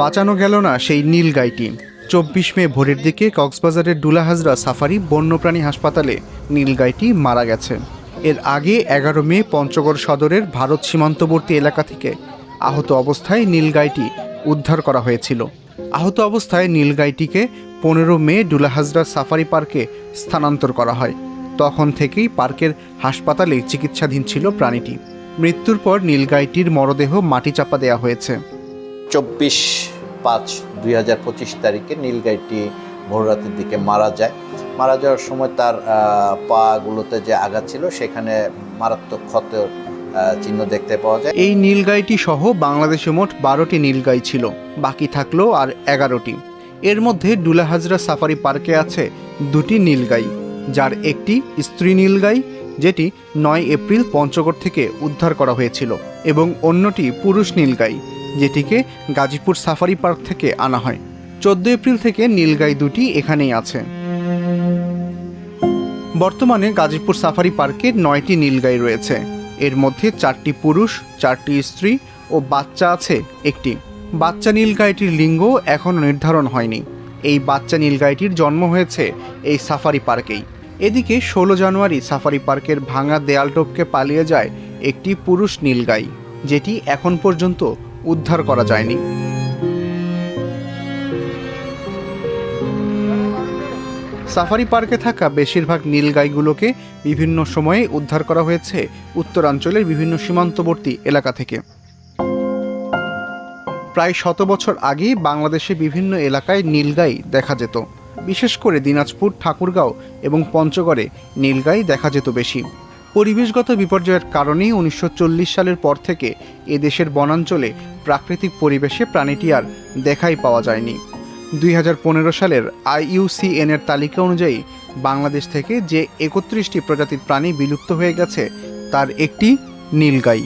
বাঁচানো গেল না সেই নীল গাইটি চব্বিশ মে ভোরের দিকে কক্সবাজারের ডুলাহাজরা সাফারি বন্যপ্রাণী হাসপাতালে নীল গাইটি মারা গেছে। এর আগে এগারো মে পঞ্চগড় সদরের ভারত সীমান্তবর্তী এলাকা থেকে আহত অবস্থায় নীল গাইটি উদ্ধার করা হয়েছিল। আহত অবস্থায় নীল গাইটিকে পনেরো মে ডুলাহাজরা সাফারি পার্কে স্থানান্তর করা হয়। তখন থেকেই পার্কের হাসপাতালে চিকিৎসাধীন ছিল প্রাণীটি। মৃত্যুর পর নীলগাইটির মরদেহ মাটি চাপা দেওয়া হয়েছে। চব্বিশ পাঁচ দুই হাজার পঁচিশ তারিখে নীলগাইটি ভোররাতের দিকে মারা যায়। মারা যাওয়ার সময় তার পাগুলোতে যে আঘাত ছিল সেখানে মারাত্মক ক্ষতের আহ, চিহ্ন দেখতে পাওয়া যায়। এই নীলগাইটি সহ বাংলাদেশে মোট বারোটি নীলগাই ছিল। বাকি থাকল আর এগারোটি। এর মধ্যে ডুলাহাজরা সাফারি পার্কে আছে দুটি নীলগাই যার একটি স্ত্রী নীলগাই যেটি নয় এপ্রিল পঞ্চগড় থেকে উদ্ধার করা হয়েছিল এবং অন্যটি পুরুষ নীলগাই। যেটিকে গাজীপুর সাফারি পার্ক থেকে আনা হয়। চোদ্দ এপ্রিল থেকে নীলগাই দুটি এখানেই আছে। বর্তমানে গাজীপুর সাফারি পার্কে নয়টি নীলগাই রয়েছে। এর মধ্যে চারটি পুরুষ, চারটি স্ত্রী ও বাচ্চা আছে একটি। বাচ্চা নীলগাইটির লিঙ্গ এখনও নির্ধারণ হয়নি। এই বাচ্চা নীলগাইটির জন্ম হয়েছে এই সাফারি পার্কেই। এদিকে ষোলো জানুয়ারি সাফারি পার্কের ভাঙা দেয়াল টপকে পালিয়ে যায় একটি পুরুষ নীলগাই, যেটি এখন পর্যন্ত উদ্ধার করা যায়নি। সাফারি পার্কে থাকা বেশিরভাগ নীলগাইগুলোকে বিভিন্ন সময়ে উদ্ধার করা হয়েছে উত্তরাঞ্চলের বিভিন্ন সীমান্তবর্তী এলাকা থেকে। প্রায় শত বছর আগে বাংলাদেশে বিভিন্ন এলাকায় নীলগাই দেখা যেত। বিশেষ করে দিনাজপুর, ঠাকুরগাঁও এবং পঞ্চগড়ে নীলগাই দেখা যেত বেশি। পরিবেশগত বিপর্যয়ের কারণেই উনিশশো চল্লিশ সালের পর থেকে এদেশের বনাঞ্চলে প্রাকৃতিক পরিবেশে প্রাণীটি আর দেখাই পাওয়া যায়নি। দুই হাজার পনেরো সালের আইইউসিএন এর তালিকা অনুযায়ী বাংলাদেশ থেকে যে একত্রিশটি প্রজাতির প্রাণী বিলুপ্ত হয়ে গেছে, তার একটি নীলগাই।